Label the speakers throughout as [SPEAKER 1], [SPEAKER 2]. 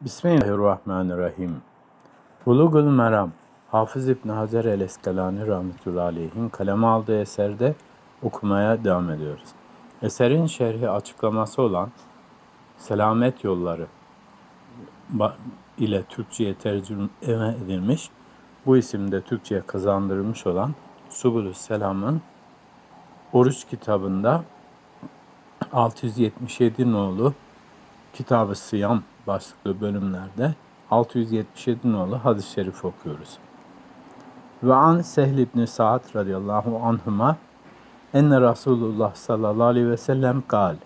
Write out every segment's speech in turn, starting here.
[SPEAKER 1] Bismillahirrahmanirrahim. Bulugul Meram Hafız İbn Hacer el Eskelani rahmetullahi aleyhin kaleme aldığı eserde okumaya devam ediyoruz. Eserin şerhi açıklaması olan Selamet Yolları ile Türkçe'ye tercüme edilmiş, bu isimde Türkçe'ye kazandırılmış olan Subulü Selam'ın Oruç kitabında 677 nolu Kitab-ı Sıyam başlıklı bölümlerde 677 nolu hadis-i şerif okuyoruz. Ve an Sehl ibn Sa'd radıyallahu anhuma enne Resulullah sallallahu aleyhi ve sellem kal.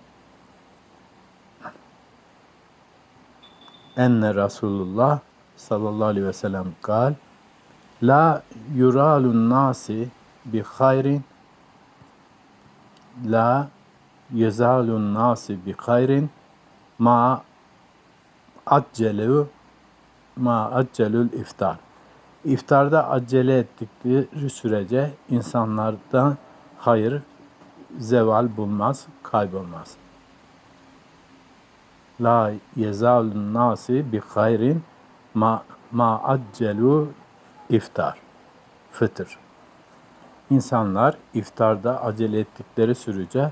[SPEAKER 1] Enne Resulullah sallallahu aleyhi ve sellem kal. La yuralun nasi bi hayrin la yezalun nasi bi hayrin ma accelu ma accelül iftar. İftarda acele ettikleri sürece insanlardan hayır zeval bulmaz, kaybolmaz. La yezalun nasi bi hayrin ma, ma accelu iftar. Fıtır. İnsanlar iftarda acele ettikleri sürece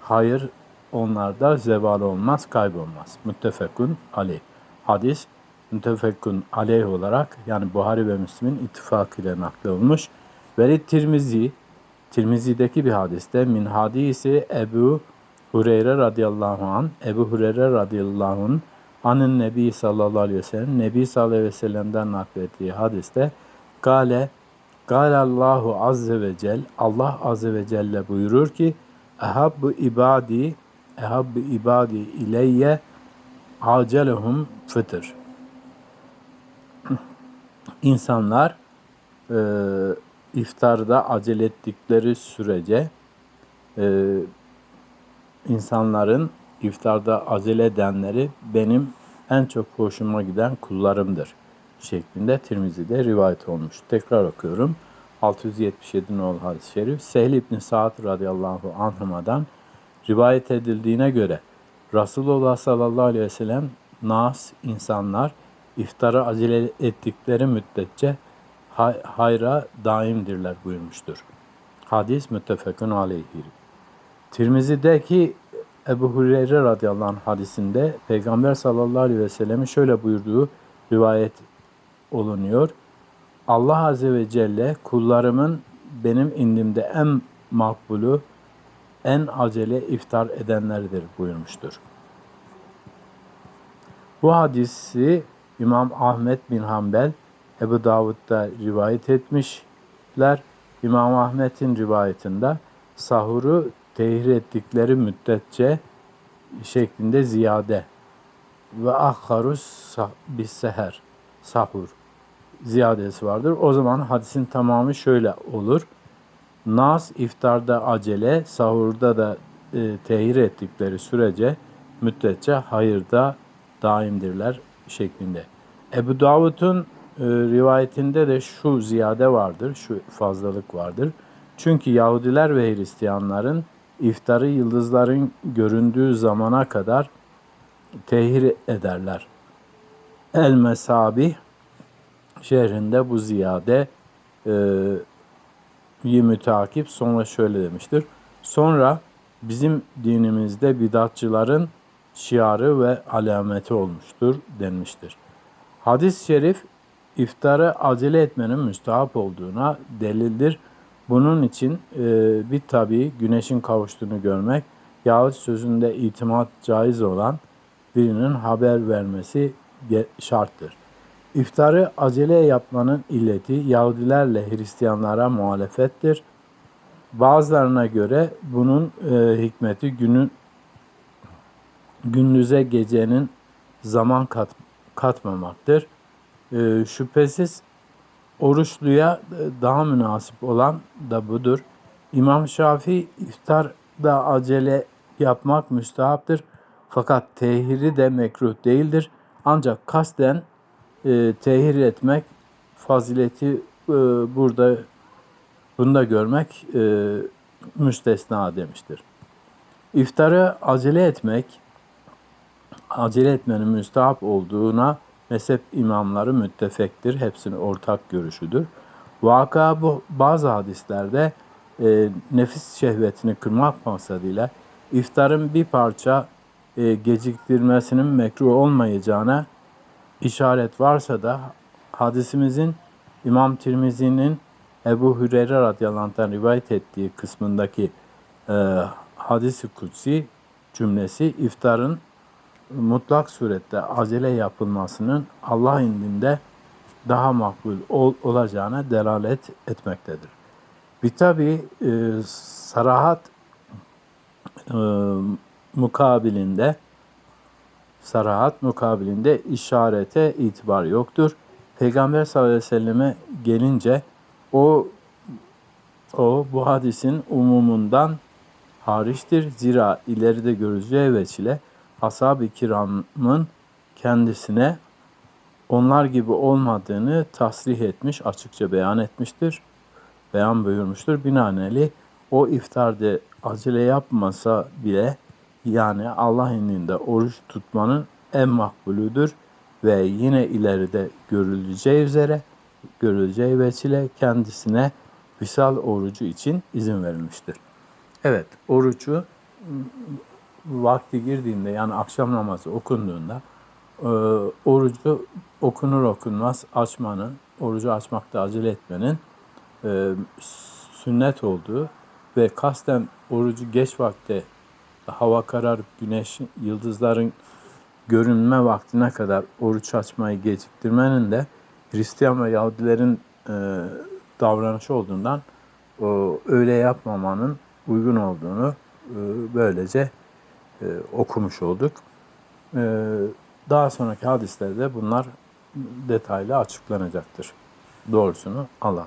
[SPEAKER 1] hayır onlarda zeval olmaz, kaybolmaz. Müttefekun aleyh. Hadis müttefekun aleyh olarak yani Buhari ve Müslim'in ittifakıyla nakledilmiş. Velid Tirmizi, Tirmizi'deki bir hadiste min hadisi Ebu Hureyre radıyallahu an, Ebu Hureyre radıyallahu an, anın Nebi sallallahu aleyhi ve sellem, Nebi sallallahu aleyhi ve sellem'den naklettiği hadiste, Gale, Gale Allahu azze ve cel, Allah azze ve celle buyurur ki, Ehabbu ibadi, Ehabbu ibadi ileyye acelehum fıtır. İnsanlar e, iftarda acele ettikleri sürece e, insanların iftarda acele edenleri benim en çok hoşuma giden kullarımdır şeklinde Tirmizi'de rivayet olmuş. Tekrar okuyorum. 677 nol hadis-i şerif. Sehl ibn Sa'd radıyallahu anhuma'dan rivayet edildiğine göre Resulullah sallallahu aleyhi ve sellem nas insanlar iftara acele ettikleri müddetçe hay- hayra daimdirler buyurmuştur. Hadis müttefekun aleyhi. Tirmizi'deki Ebu Hureyre radıyallahu anh hadisinde Peygamber sallallahu aleyhi ve sellemin şöyle buyurduğu rivayet olunuyor. Allah azze ve celle kullarımın benim indimde en makbulu, en acele iftar edenlerdir buyurmuştur. Bu hadisi İmam Ahmet bin Hanbel Ebu Davud'da rivayet etmişler. İmam Ahmet'in rivayetinde sahuru tehir ettikleri müddetçe şeklinde ziyade ve ahharus bis seher sahur ziyadesi vardır. O zaman hadisin tamamı şöyle olur. Nas iftarda acele, sahurda da e, tehir ettikleri sürece müddetçe hayırda daimdirler şeklinde. Ebu Davud'un e, rivayetinde de şu ziyade vardır, şu fazlalık vardır. Çünkü Yahudiler ve Hristiyanların iftarı yıldızların göründüğü zamana kadar tehir ederler. El Mesabih şehrinde bu ziyade e, yi mütakip sonra şöyle demiştir. Sonra bizim dinimizde bidatçıların şiarı ve alameti olmuştur denmiştir. Hadis-i şerif iftarı acele etmenin müstahap olduğuna delildir. Bunun için e, bir tabi güneşin kavuştuğunu görmek yahut sözünde itimat caiz olan birinin haber vermesi şarttır. İftarı acele yapmanın illeti Yahudilerle Hristiyanlara muhalefettir. Bazılarına göre bunun e, hikmeti günün gündüze gecenin zaman kat, katmamaktır. E, şüphesiz oruçluya daha münasip olan da budur. İmam Şafii iftarda acele yapmak müstahaptır. Fakat tehiri de mekruh değildir. Ancak kasten e, tehir etmek fazileti e, burada bunda görmek e, müstesna demiştir. İftarı acele etmek acele etmenin müstahap olduğuna mezhep imamları müttefektir. Hepsinin ortak görüşüdür. Vaka bu bazı hadislerde e, nefis şehvetini kırmak maksadıyla iftarın bir parça e, geciktirmesinin mekruh olmayacağına işaret varsa da hadisimizin İmam Tirmizi'nin Ebu Hüreyre radıyallahu rivayet ettiği kısmındaki e, hadisi kutsi cümlesi iftarın mutlak surette acele yapılmasının Allah indinde daha makbul ol- olacağına delalet etmektedir. Bir tabi e, sarahat e, mukabilinde sarahat mukabilinde işarete itibar yoktur. Peygamber sallallahu aleyhi ve selleme gelince o o bu hadisin umumundan hariçtir. Zira ileride göreceği vesile ashab-ı kiramın kendisine onlar gibi olmadığını tasrih etmiş, açıkça beyan etmiştir. Beyan buyurmuştur. Binaenaleyh o iftarda acele yapmasa bile yani Allah indinde oruç tutmanın en makbulüdür ve yine ileride görüleceği üzere görüleceği vesile kendisine visal orucu için izin verilmiştir. Evet, orucu vakti girdiğinde yani akşam namazı okunduğunda e, orucu okunur okunmaz açmanın, orucu açmakta acele etmenin e, sünnet olduğu ve kasten orucu geç vakte hava kararıp güneş, yıldızların görünme vaktine kadar oruç açmayı geciktirmenin de Hristiyan ve Yahudilerin e, davranışı olduğundan o, öyle yapmamanın uygun olduğunu e, böylece e, okumuş olduk. E, daha sonraki hadislerde bunlar detaylı açıklanacaktır. Doğrusunu Allah.